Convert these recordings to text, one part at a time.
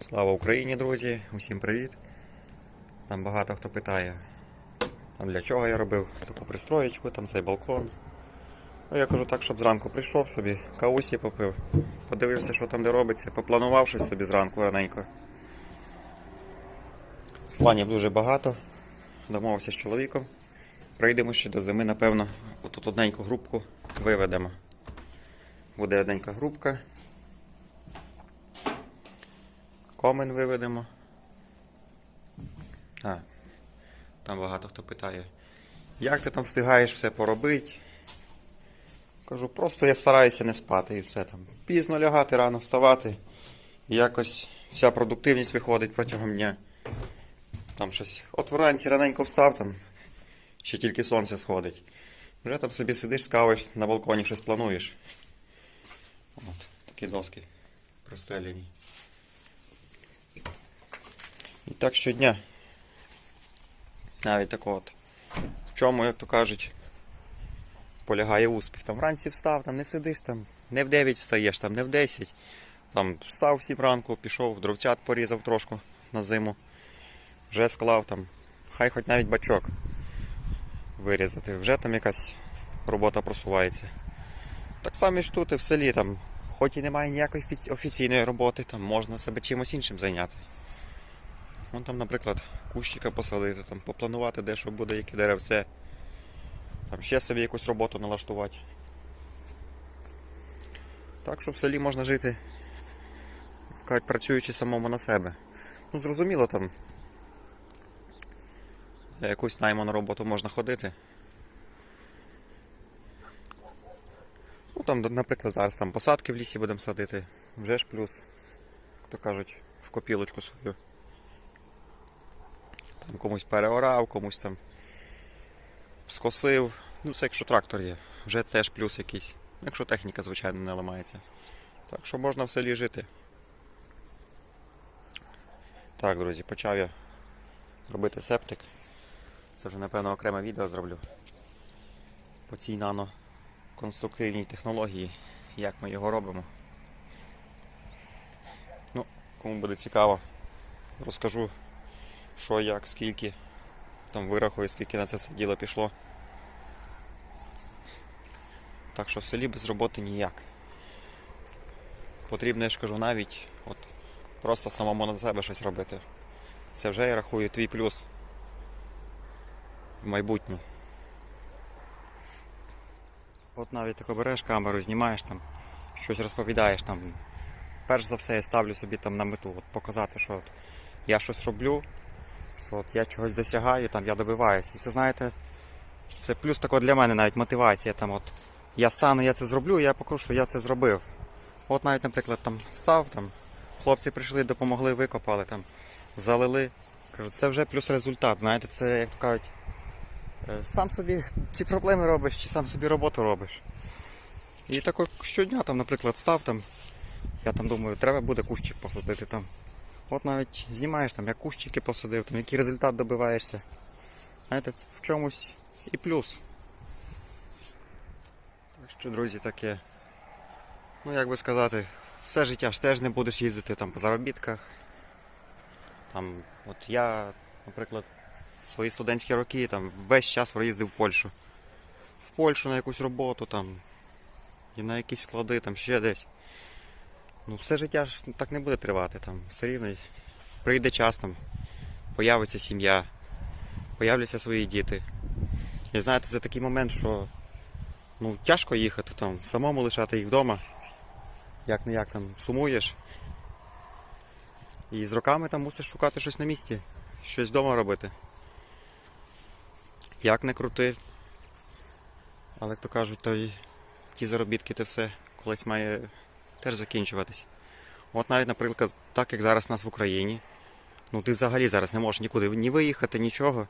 Слава Україні, друзі! Усім привіт! Там багато хто питає, там для чого я робив таку пристроєчку, там цей балкон. Ну, я кажу так, щоб зранку прийшов собі, кавусі попив, подивився, що там де робиться, попланував щось собі зранку раненько. Планів дуже багато. Домовився з чоловіком. Прийдемо ще до зими, напевно, отут одненьку групку виведемо. Буде одненька групка. Комен виведемо. А, там багато хто питає, як ти там встигаєш все поробити? Кажу, просто я стараюся не спати і все там. Пізно лягати, рано вставати. І якось вся продуктивність виходить протягом дня. Там щось. От вранці раненько встав, там ще тільки сонце сходить. Вже там собі сидиш, скавиш, на балконі щось плануєш. От, такі доски простріляні. Так щодня. Навіть так от. В чому, як то кажуть, полягає успіх. Там вранці встав, там не сидиш, там не в 9 встаєш, там не в 10. Там встав в ранку, пішов, дровцят порізав трошку на зиму. Вже склав там. Хай хоч навіть бачок вирізати. Вже там якась робота просувається. Так само і ж тут і в селі там. Хоч і немає ніякої офіційної роботи, там можна себе чимось іншим зайняти. Вон там, наприклад, кущика посадити, там, попланувати, де що буде, яке деревце. Там ще собі якусь роботу налаштувати. Так що в селі можна жити, кажуть, працюючи самому на себе. Ну, зрозуміло, там на якусь найману роботу можна ходити. Ну там, наприклад, зараз там посадки в лісі будемо садити. Вже ж плюс, як то кажуть, в копілочку свою. Там комусь переорав, комусь там скосив. Ну, це якщо трактор є, вже теж плюс якийсь. Якщо техніка, звичайно, не ламається. Так що можна в селі жити. Так, друзі, почав я робити септик. Це вже, напевно, окреме відео зроблю. По цій наноконструктивній технології, як ми його робимо. Ну, кому буде цікаво, розкажу що, як, скільки. Там вирахую, скільки на це все діло пішло. Так що в селі без роботи ніяк. Потрібно, я ж кажу, навіть от, просто самому на себе щось робити. Це вже я рахую твій плюс в майбутнє. От навіть тако береш камеру, знімаєш там, щось розповідаєш там. Перш за все я ставлю собі там на мету, от, показати, що от, я щось роблю, що от я чогось досягаю, там я добиваюся. І це знаєте, це плюс тако для мене навіть мотивація. Там, от, я стану, я це зроблю, я покажу, що я це зробив. От навіть, наприклад, там став, там, хлопці прийшли, допомогли, викопали, там, залили. Кажу, це вже плюс результат. Знаєте, це, як то кажуть, е, сам собі ці проблеми робиш, чи сам собі роботу робиш. І тако щодня, там, наприклад, став там, я там думаю, треба буде кущик посадити там. От навіть знімаєш там, як кущики посадив, там, який результат добиваєшся. Знаєте, в чомусь і плюс. Так що, друзі, таке. Ну, як би сказати, все життя ж теж не будеш їздити там по заробітках. Там, от я, наприклад, свої студентські роки там весь час проїздив в Польщу. В Польщу на якусь роботу там. І на якісь склади, там ще десь. Ну, все життя ж так не буде тривати. Там, все рівно прийде час, там, появиться сім'я, появляться свої діти. І знаєте, це такий момент, що ну, тяжко їхати там, самому лишати їх вдома. Як не як там сумуєш. І з роками там мусиш шукати щось на місці, щось вдома робити. Як не крути. Але як то кажуть, то й ті заробітки те все колись має теж закінчуватись. От навіть, наприклад, так як зараз у нас в Україні, ну ти взагалі зараз не можеш нікуди ні виїхати, нічого.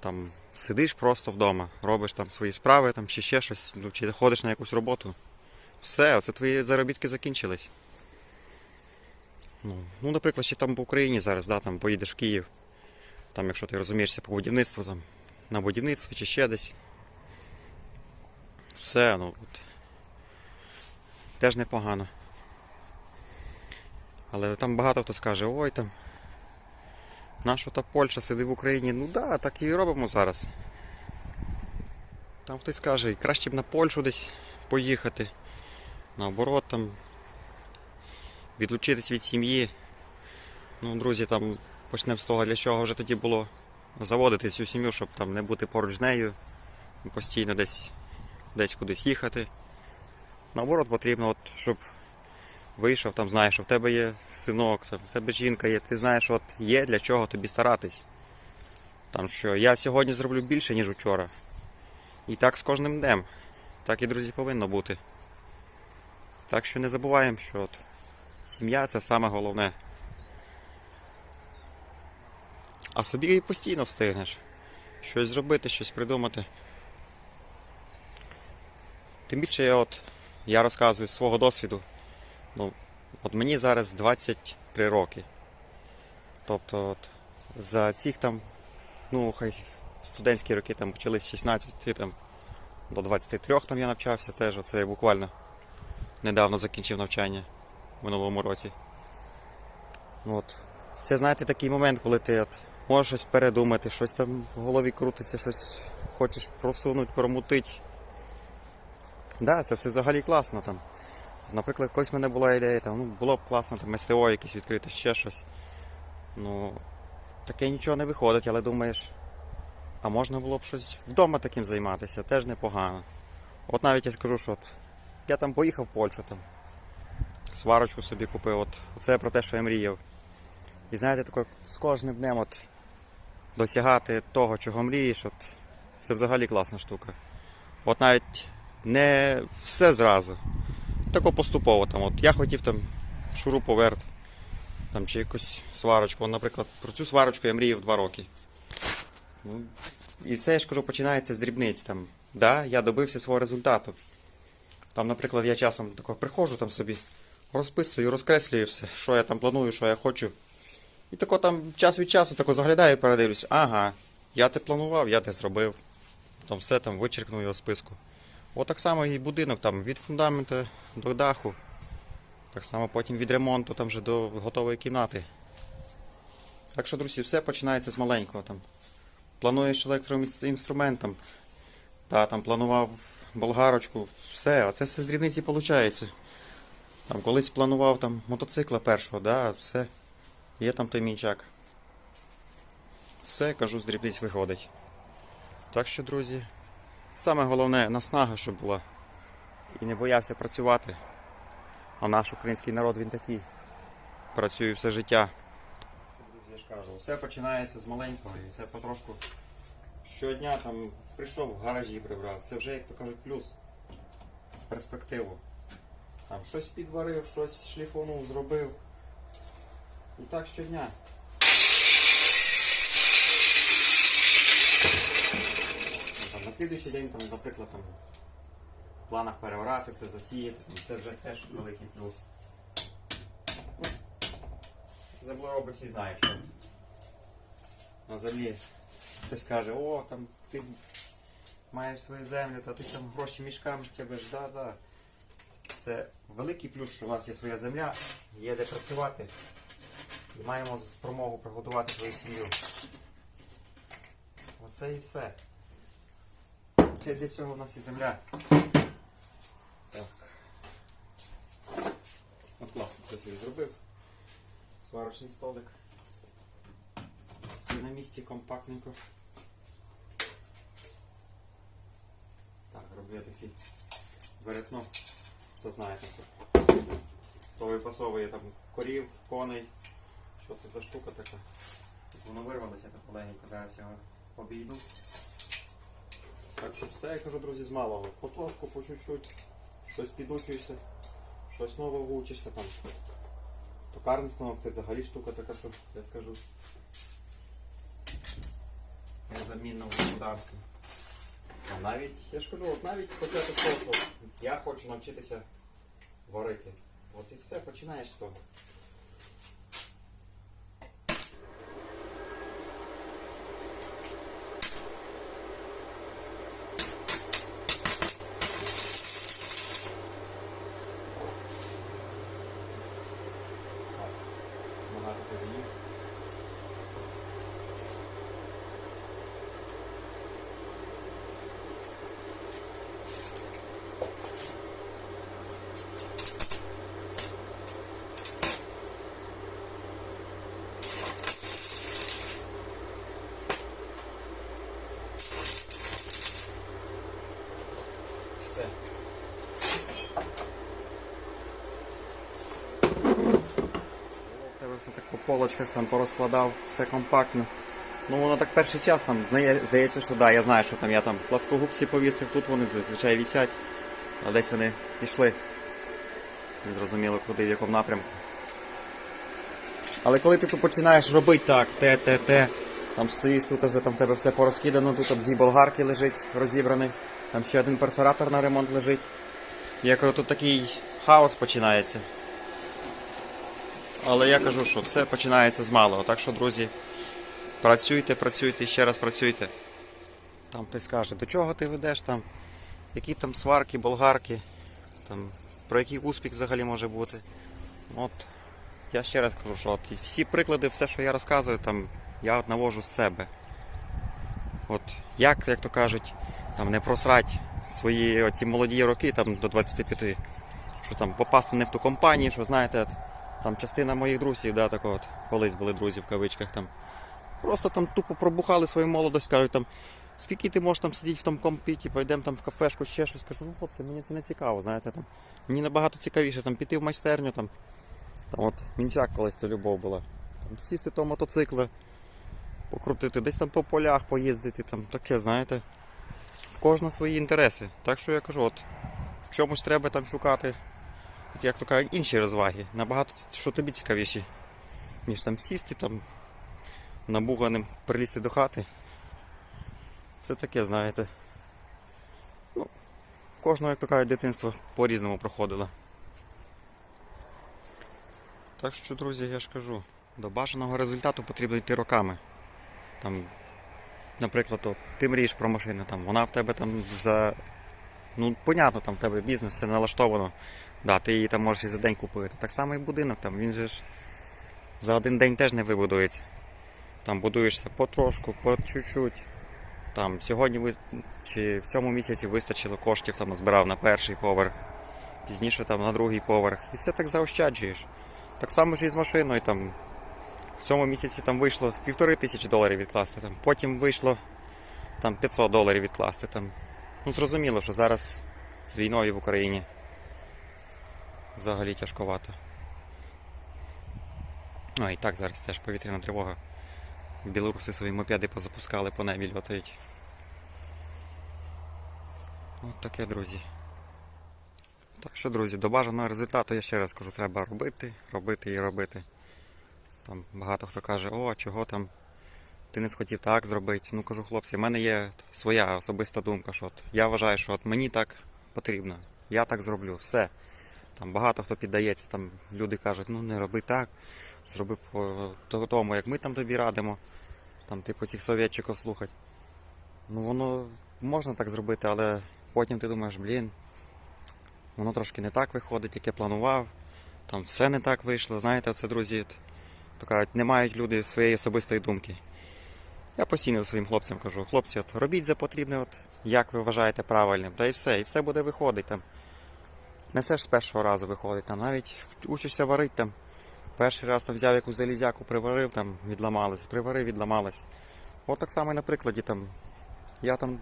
Там сидиш просто вдома, робиш там свої справи, там чи ще щось, ну, чи ходиш на якусь роботу. Все, оце твої заробітки закінчились. Ну, ну, наприклад, ще там в Україні зараз, да, там поїдеш в Київ, там, якщо ти розумієшся по будівництву, там, на будівництві чи ще десь. Все, ну от. Теж непогано. Але там багато хто скаже, ой там. Наша та Польща сидить в Україні. Ну да, так і робимо зараз. Там хтось скаже, краще б на Польщу десь поїхати. Наоборот, там відлучитись від сім'ї. Ну, друзі, там почнемо з того, для чого вже тоді було заводити цю сім'ю, щоб там не бути поруч з нею, постійно десь, десь кудись їхати. Наоборот, потрібно, от, щоб вийшов, там знаєш, що в тебе є синок, там, в тебе жінка є, ти знаєш, от є для чого тобі старатись. Там що я сьогодні зроблю більше, ніж вчора. І так з кожним днем. Так і друзі повинно бути. Так що не забуваємо, що от сім'я це саме головне. А собі і постійно встигнеш. Щось зробити, щось придумати. Тим більше я от я розказую свого досвіду. Ну, от мені зараз 23 роки. Тобто от, за цих там, ну хай студентські роки там почались з 16 там, до 23 там я навчався теж. Оце я буквально недавно закінчив навчання в минулому році. Ну, От. Це знаєте такий момент, коли ти от, можеш щось передумати, щось там в голові крутиться, щось хочеш просунути, промутити. Да, це все взагалі класно там. Наприклад, колись в мене була ідея, там, ну, було б класно там СТО якесь відкрити, ще щось. Ну, таке нічого не виходить, але думаєш, а можна було б щось вдома таким займатися, теж непогано. От навіть я скажу, що от, я там поїхав в Польщу, там, сварочку собі купив, от, це про те, що я мріяв. І знаєте, тако, з кожним днем от, досягати того, чого мрієш, от, це взагалі класна штука. От навіть не все зразу. Тако поступово там. От я хотів там шуруповерт, там чи якусь сварочку. Наприклад, про цю сварочку я мріяв два роки. Ну, і все, я ж кажу, починається з дрібниць. Там. Да, я добився свого результату. Там, наприклад, я часом тако приходжу там собі, розписую, розкреслюю все, що я там планую, що я хочу. І тако там час від часу тако заглядаю і передивлюсь, ага, я те планував, я те зробив. Там все там вичеркнув його списку. От само і будинок там від фундаменту до даху. Так само потім від ремонту там вже до готової кімнати. Так що, друзі, все починається з маленького там. Плануєш електроінструментом. Та, там планував болгарочку, все, а це все з дрібниці виходить. Там колись планував там мотоцикла першого, да, все. Є там той мінчак. Все, кажу, з дрібниць виходить. Так що, друзі, саме головне наснага, щоб була. І не боявся працювати. А наш український народ він такий. Працює все життя. Друзі, я ж кажу, все починається з маленького і все потрошку. Щодня там прийшов в гаражі прибрав. Це вже, як то кажуть, плюс в перспективу. Там щось підварив, щось шліфонув, зробив. І так щодня. Слідуючий день, там, наприклад, там, в планах переорати, все засіяти, це вже теж великий плюс. Ну, Землероби всі знають, що на землі хтось каже, о, там ти маєш свою землю, та ти там гроші мішками шкребеш, да, да. Це великий плюс, що у нас є своя земля, є де працювати. І маємо спромогу приготувати свою сім'ю. Оце і все. Це для цього у нас і земля. Так. От класно хтось її зробив. Сварочний столик. Все на місці компактненько. Так, роблю такий веретно. Хто знає таке. То випасовує там корів, коней. Що це за штука така? Воно вирвалося так полегенько, зараз я його обійду. Так що все, я кажу, друзі, з малого. Потрошку, по чуть-чуть. Щось підучуєшся, щось нове вчишся там. Токарний станок це взагалі штука така, що я скажу. Незамінна в господарстві. А навіть, я ж кажу, от навіть почати того, що я хочу навчитися варити. От і все, починаєш з того. Так. багато позаїв. Все. В тебе все так по полочках там порозкладав, все компактно. Ну воно так перший час там здається, що да, я знаю, що там я там пласкогубці повісив, тут вони зазвичай вісять, а десь вони пішли. Не зрозуміло куди, в якому напрямку. Але коли ти тут починаєш робити так, те, те, те, там стоїш, тут вже там в тебе все порозкидано, тут дві болгарки лежить розібрані, там ще один перфоратор на ремонт лежить. Я тут такий хаос починається. Але я кажу, що все починається з малого. Так що, друзі, працюйте, працюйте ще раз працюйте. Там хтось каже, до чого ти ведеш там, які там сварки, болгарки, там, про який успіх взагалі може бути. От, я ще раз кажу, що от, всі приклади, все, що я розказую, там, я от навожу з себе. От, як, як то кажуть, там не просрать свої оці молоді роки там, до 25, що там попасти не в ту компанію, що знаєте, там частина моїх друзів, да, так от, колись були друзі в кавичках там. Просто там тупо пробухали свою молодость, кажуть там, скільки ти можеш там сидіти в тому компі, типу, йдемо там в кафешку, ще щось. Кажу, ну хлопці, мені це не цікаво, знаєте, там. Мені набагато цікавіше там піти в майстерню, там, там от мінчак колись то любов була. Там, сісти того мотоцикла, покрутити, десь там по полях поїздити, там таке, знаєте. В кожного свої інтереси. Так що я кажу, от чомусь треба там шукати, як то кажуть, інші розваги. Набагато що тобі цікавіші, ніж там сісти там набуганим прилізти до хати. Це таке, знаєте. Ну, кожного, як то кажуть, дитинство по-різному проходило. Так що, друзі, я ж кажу, до бажаного результату потрібно йти роками. Там, наприклад, от, ти мрієш про машину, там, вона в тебе там за. Ну, понятно, там в тебе бізнес, все налаштовано. Да, ти її там можеш і за день купити. Так само і будинок, там, він же ж за один день теж не вибудується. Там будуєшся потрошку, по чуть-чуть. Там сьогодні ви... чи в цьому місяці вистачило коштів, там назбирав на перший поверх, пізніше там на другий поверх. І все так заощаджуєш. Так само ж і з машиною. Там, в цьому місяці там вийшло півтори тисячі доларів відкласти, там, потім вийшло там, 500 доларів відкласти. Там. Ну, зрозуміло, що зараз з війною в Україні взагалі тяжковато. Ну і так зараз теж повітряна тривога. Білоруси свої мопеди позапускали по небі льотають. От таке, друзі. Так що, друзі, до бажаного результату я ще раз кажу, треба робити, робити і робити. Там багато хто каже, о, чого там ти не схотів так зробити. Ну кажу, хлопці, в мене є своя особиста думка, що от я вважаю, що от мені так потрібно. Я так зроблю, все. Там багато хто піддається, там люди кажуть, ну не роби так, зроби по тому, як ми там тобі радимо. Там, типу, цих совєтчиків слухати. Ну воно можна так зробити, але потім ти думаєш, блін, воно трошки не так виходить, як я планував. Там все не так вийшло. Знаєте, це, друзі, то кажуть, не мають люди своєї особистої думки. Я постійно своїм хлопцям кажу, хлопці, от, робіть за потрібне, от, як ви вважаєте правильним, та і все, і все буде виходити. Там. Не все ж з першого разу виходить. Там, навіть учишся варити там. Перший раз там взяв якусь залізяку, приварив, там відламалось, приварив, відламалось. От так само і на прикладі там. Я там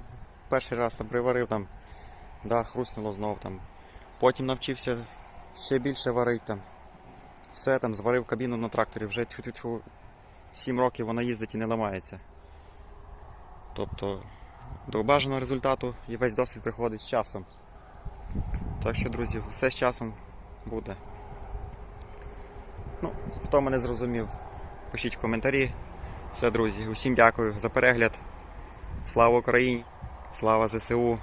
перший раз там приварив, там, да, хрустнуло знов там. Потім навчився ще більше варити там. Все там, зварив кабіну на тракторі, вже 7 років вона їздить і не ламається. Тобто до бажаного результату і весь досвід приходить з часом. Так що, друзі, все з часом буде. Ну, хто мене зрозумів, пишіть в коментарі. Все, друзі, усім дякую за перегляд. Слава Україні! Слава ЗСУ!